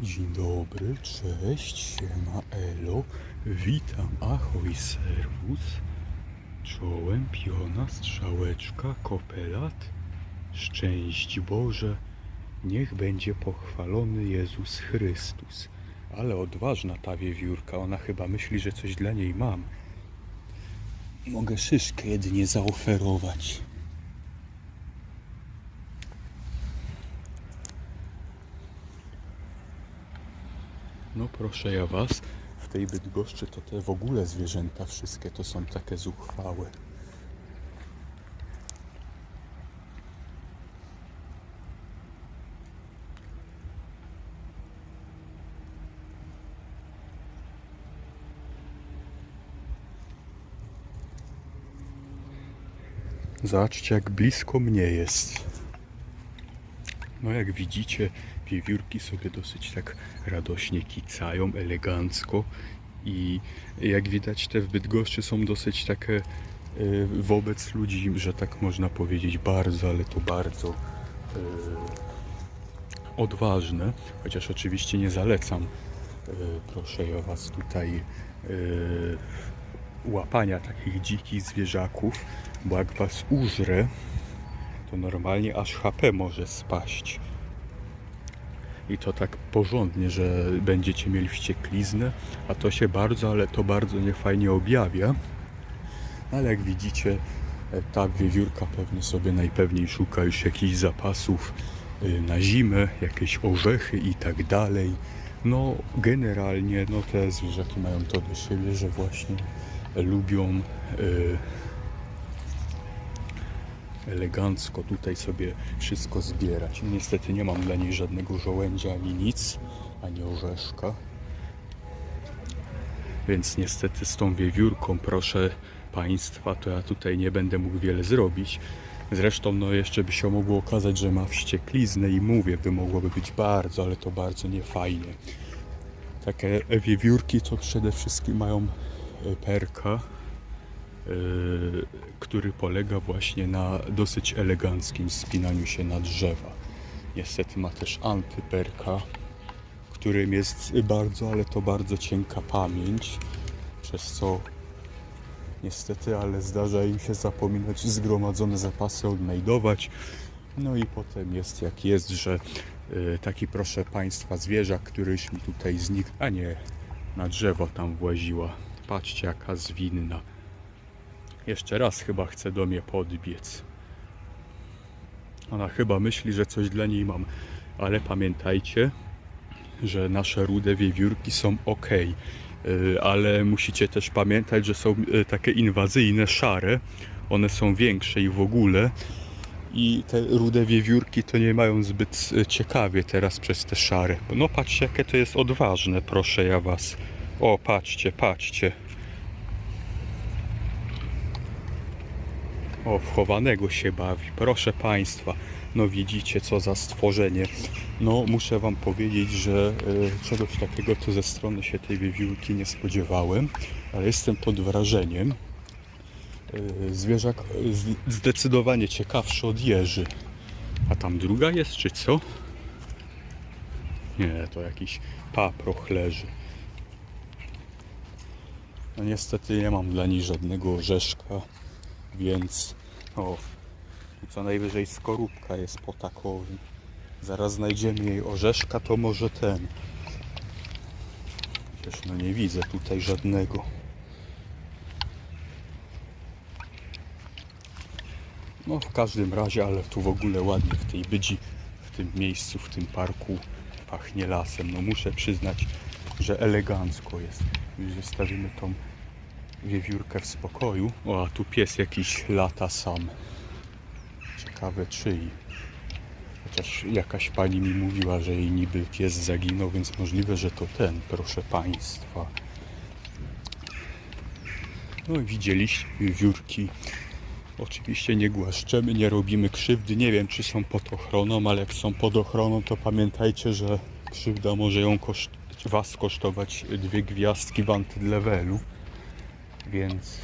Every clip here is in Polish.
Dzień dobry, cześć, siema, elo, witam, ahoj, serwus, czołem, piona, strzałeczka, kopelat, szczęść Boże, niech będzie pochwalony Jezus Chrystus. Ale odważna ta wiewiórka, ona chyba myśli, że coś dla niej mam. Mogę szyszkę jedynie zaoferować. No proszę ja was, w tej Bydgoszczy to te w ogóle zwierzęta wszystkie to są takie zuchwałe. Zobaczcie jak blisko mnie jest. No jak widzicie, wiewiórki sobie dosyć tak radośnie kicają, elegancko i jak widać te w Bydgoszczy są dosyć takie e, wobec ludzi, że tak można powiedzieć bardzo, ale to bardzo e, odważne, chociaż oczywiście nie zalecam, e, proszę ja Was tutaj łapania takich dzikich zwierzaków, bo jak Was użre, to normalnie aż HP może spaść. I to tak porządnie, że będziecie mieli wściekliznę, a to się bardzo, ale to bardzo niefajnie objawia. Ale jak widzicie, e, ta wiewiórka pewnie sobie najpewniej szuka już jakichś zapasów y, na zimę, jakieś orzechy i tak dalej. No generalnie no te zwierzaki mają to do siebie, że właśnie lubią y, elegancko tutaj sobie wszystko zbierać. Niestety nie mam dla niej żadnego żołędzia ani nic, ani orzeszka. Więc niestety z tą wiewiórką, proszę Państwa, to ja tutaj nie będę mógł wiele zrobić. Zresztą no jeszcze by się mogło okazać, że ma wściekliznę i mówię, by mogłoby być bardzo, ale to bardzo niefajnie. Takie wiewiórki to przede wszystkim mają e, perka, który polega właśnie na dosyć eleganckim spinaniu się na drzewa. Niestety ma też antyperka, którym jest bardzo, ale to bardzo cienka pamięć, przez co niestety, ale zdarza im się zapominać zgromadzone zapasy odnajdować. No i potem jest jak jest, że yy, taki proszę Państwa zwierzak, któryś mi tutaj znikł, a nie na drzewo tam właziła. Patrzcie jaka zwinna. Jeszcze raz chyba chce do mnie podbiec. Ona chyba myśli, że coś dla niej mam, ale pamiętajcie, że nasze rude wiewiórki są ok. Ale musicie też pamiętać, że są y, takie inwazyjne, szare. One są większe i w ogóle. I te rude wiewiórki to nie mają zbyt y, ciekawie teraz przez te szare. No patrzcie, jakie to jest odważne, proszę ja was. O, patrzcie, patrzcie. O, wchowanego się bawi. Proszę Państwa, no widzicie co za stworzenie. No muszę Wam powiedzieć, że e, czegoś takiego to ze strony się tej wiewiórki nie spodziewałem, ale jestem pod wrażeniem. E, zwierzak e, zdecydowanie ciekawszy od jeży. A tam druga jest, czy co? Nie, to jakiś paproch leży. No niestety nie mam dla niej żadnego orzeszka więc o, tu co najwyżej skorupka jest po takowym. Zaraz znajdziemy jej orzeszka, to może ten. Chociaż no nie widzę tutaj żadnego. No w każdym razie, ale tu w ogóle ładnie w tej bydzi, w tym miejscu, w tym parku pachnie lasem. No muszę przyznać, że elegancko jest. Już zostawimy tą wiewiórkę w spokoju. O, a tu pies jakiś lata sam. Ciekawe czyj. Chociaż jakaś pani mi mówiła, że jej niby pies zaginął, więc możliwe, że to ten, proszę państwa. No i widzieliście wiewiórki. Oczywiście nie głaszczemy, nie robimy krzywdy. Nie wiem, czy są pod ochroną, ale jak są pod ochroną, to pamiętajcie, że krzywda może ją was kosztować dwie gwiazdki w antylevelu. Więc.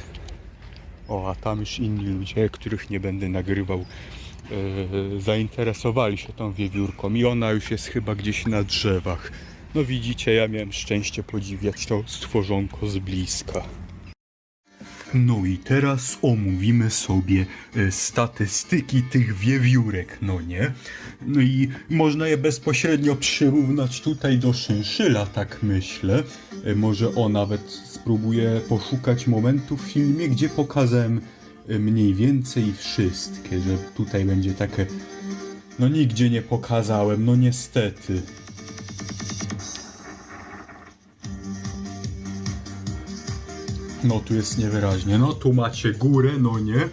O, a tam już inni ludzie, których nie będę nagrywał, e, zainteresowali się tą wiewiórką i ona już jest chyba gdzieś na drzewach. No widzicie, ja miałem szczęście podziwiać to stworzonko z bliska. No i teraz omówimy sobie e, statystyki tych wiewiórek, no nie? No i można je bezpośrednio przyrównać tutaj do szynszyla, tak myślę. E, Może o nawet spróbuję poszukać momentu w filmie, gdzie pokazałem e, mniej więcej wszystkie, że tutaj będzie takie... No nigdzie nie pokazałem, no niestety. No tu jest niewyraźnie. No tu macie górę, no nie?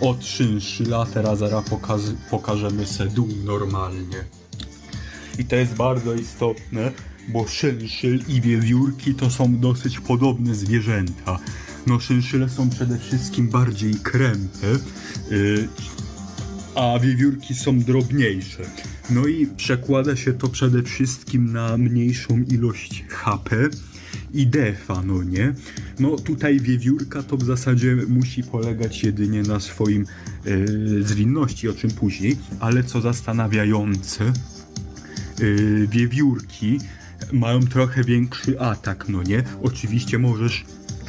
Od szynszyla, teraz zaraz pokaz- pokażemy se dół normalnie. I to jest bardzo istotne, bo szynszyl i wiewiórki to są dosyć podobne zwierzęta. No szynszyle są przede wszystkim bardziej kręte, yy, a wiewiórki są drobniejsze. No i przekłada się to przede wszystkim na mniejszą ilość HP i defa, no nie? No tutaj wiewiórka to w zasadzie musi polegać jedynie na swoim yy, zwinności, o czym później, ale co zastanawiające, yy, wiewiórki mają trochę większy atak, no nie? Oczywiście możesz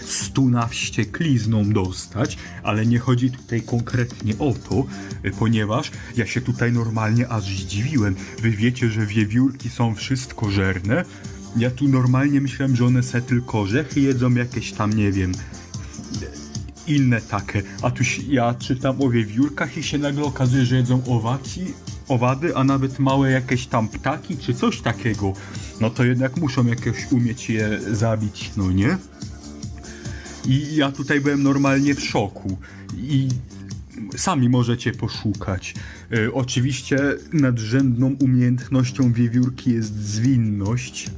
stuna wścieklizną dostać, ale nie chodzi tutaj konkretnie o to, y, ponieważ ja się tutaj normalnie aż zdziwiłem. Wy wiecie, że wiewiórki są wszystkożerne. Ja tu normalnie myślałem, że one se tylko orzechy jedzą, jakieś tam, nie wiem, inne takie. A tu ja czytam o wiewiórkach i się nagle okazuje, że jedzą owaki, owady, a nawet małe jakieś tam ptaki czy coś takiego. No to jednak muszą jakoś umieć je zabić, no nie? I ja tutaj byłem normalnie w szoku. I sami możecie poszukać. E, oczywiście nadrzędną umiejętnością wiewiórki jest zwinność.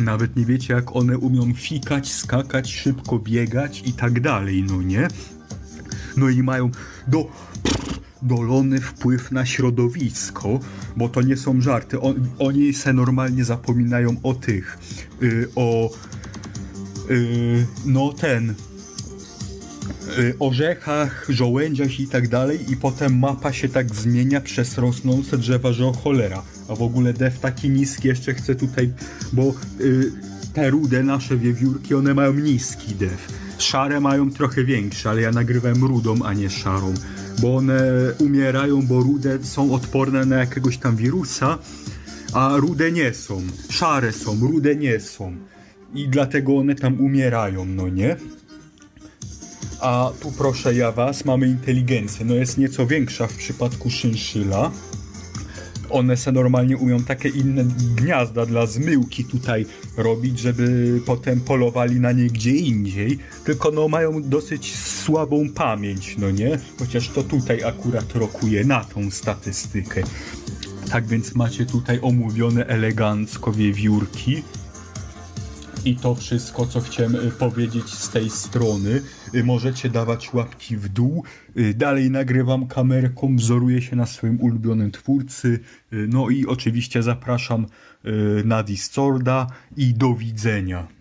Nawet nie wiecie, jak one umią fikać, skakać, szybko biegać i tak dalej, no nie? No i mają do, dolony wpływ na środowisko, bo to nie są żarty. On, oni se normalnie zapominają o tych, y, o y, no ten y, orzechach, żołędziach i tak dalej i potem mapa się tak zmienia przez rosnące drzewa, że o cholera. A w ogóle def taki niski jeszcze chcę tutaj, bo y, te rude nasze wiewiórki, one mają niski def. Szare mają trochę większe, ale ja nagrywałem rudą, a nie szarą, bo one umierają, bo rude są odporne na jakiegoś tam wirusa, a rude nie są. Szare są, rude nie są. I dlatego one tam umierają, no nie? A tu proszę ja was, mamy inteligencję. No jest nieco większa w przypadku szynszyla. One se normalnie umią takie inne gniazda dla zmyłki tutaj robić, żeby potem polowali na nie gdzie indziej. Tylko no mają dosyć słabą pamięć, no nie? Chociaż to tutaj akurat rokuje na tą statystykę. Tak więc macie tutaj omówione elegancko wiewiórki. I to wszystko, co chciałem y, powiedzieć z tej strony. Y, Możecie dawać łapki w dół. Y, Dalej nagrywam kamerką, wzoruję się na swoim ulubionym twórcy. No i oczywiście zapraszam na Discorda i do widzenia.